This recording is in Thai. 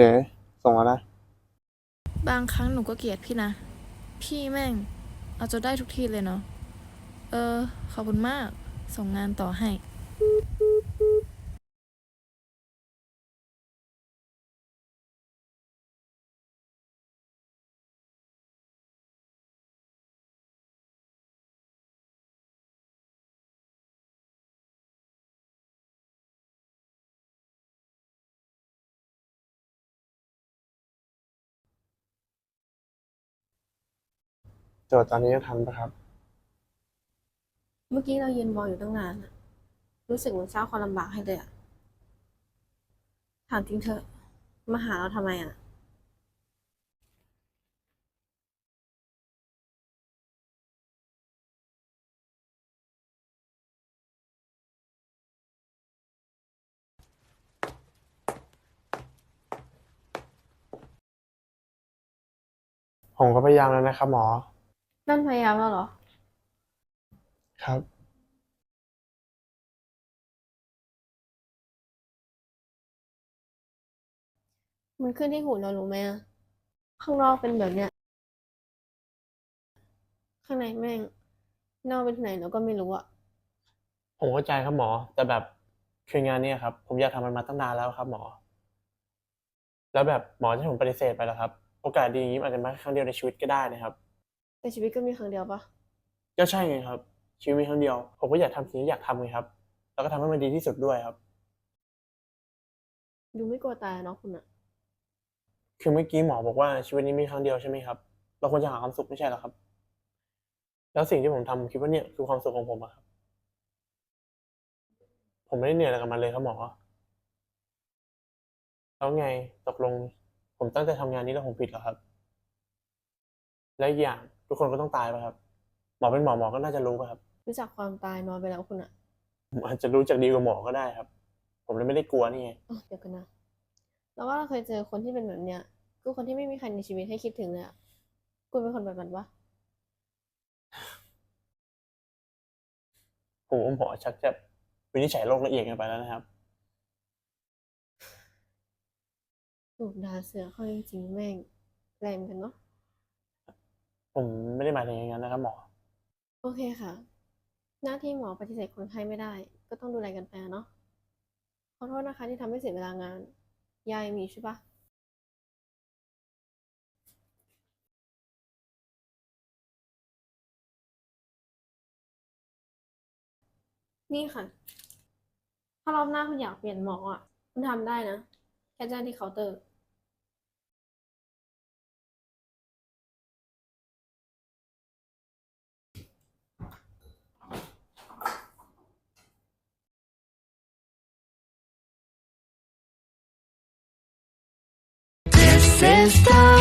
เจ๊ส่งมานะบางครั้งหนูก็เกลียดพี่นะ พี่แม่ง เอาจนได้ทุกทีเลยเนาะ เออ ขอบคุณมาก ส่งงานต่อให้ โจทย์ตอนนี้จะทันปะครับ เมื่อกี้เรายืนมองอยู่ตั้งนานอะรู้สึกเหมือนสร้างความลำบากให้เลยอะถามจริงเถอะมาหาเราทำไมอะผมก็พยายามแล้วนะครับหมอ นั่นพยายามแล้วเหรอ ครับ มันขึ้นที่หูเรารู้ไหมอะข้างนอกเป็นแบบเนี้ย ข้างในแม่งเน่าเป็นที่ไหนเราก็ไม่รู้อะผมเข้าใจครับหมอ แต่แบบคืองานเนี้ครับ ผมอยากทำมันมาตั้งนานแล้วครับหมอ แล้วแบบหมอจะให้ผมปฏิเสธไปแล้วครับ โอกาสดีอย่างนี้มันอาจจะมาแค่ครั้งเดียวในชีวิตก็ได้นะครับ แต่ชีวิตก็มีครั้งเดียวปะก็ใช่ไงครับ ชีวิตมีครั้งเดียว ผมก็อยากทำสิ่งที่อยากทำไงครับ แล้วก็ทำให้มันดีที่สุดด้วยครับ ดูไม่กลัวตายอะเนาะคุณอะคือเมื่อกี้หมอบอกว่าชีวิตนี้มีครั้งเดียวใช่ไหมครับ เราควรจะหาความสุขไม่ใช่เหรอครับ แล้วสิ่งที่ผมทำผมคิดว่าเนี่ยคือความสุขของผมอะครับ ผมไม่ได้เหนื่อยอะไรกับมันเลยครับหมอ แล้วไงตกลง ผมตั้งใจทำงานนี้แล้วผมผิดเหรอครับ และอีกอย่าง ทุกคนก็ต้องตายป่ะครับ หมอเป็นหมอหมอก็น่าจะรู้ป่ะครับ รู้จักความตายน้อยไปแล้วคุณอะผมอาจจะรู้จักดีกว่าหมอก็ได้ครับ ผมเลยไม่ได้กลัวนี่ไงอ๋อเดี๋ยวกันนะเราว่าเราเคยเจอคนที่เป็นแบบเนี้ยคือคนที่ไม่มีใครในชีวิตให้คิดถึงเลยอะคุณเป็นคนแบบนั้นปะผมว่าหมอชักจะวินิจฉัยโรคละเอียดเกันไปแล้วนะครับสูบดาเสือเข้าจริงๆแม่งแรงเหมือนกันเนาะ ผมไม่ได้หมายถึงอย่างนั้นนะครับหมอ โอเคค่ะ หน้าที่หมอปฏิเสธคนไข้ไม่ได้ ก็ต้องดูแลกันไปอะเนาะขอโทษนะคะที่ทำให้เสียเวลางาน ยายมีใช่ปะนี่ค่ะ ถ้ารอบหน้าคุณอยากเปลี่ยนหมออะ คุณทำได้นะ แค่แจ้งที่เคาน์เตอร์ sister.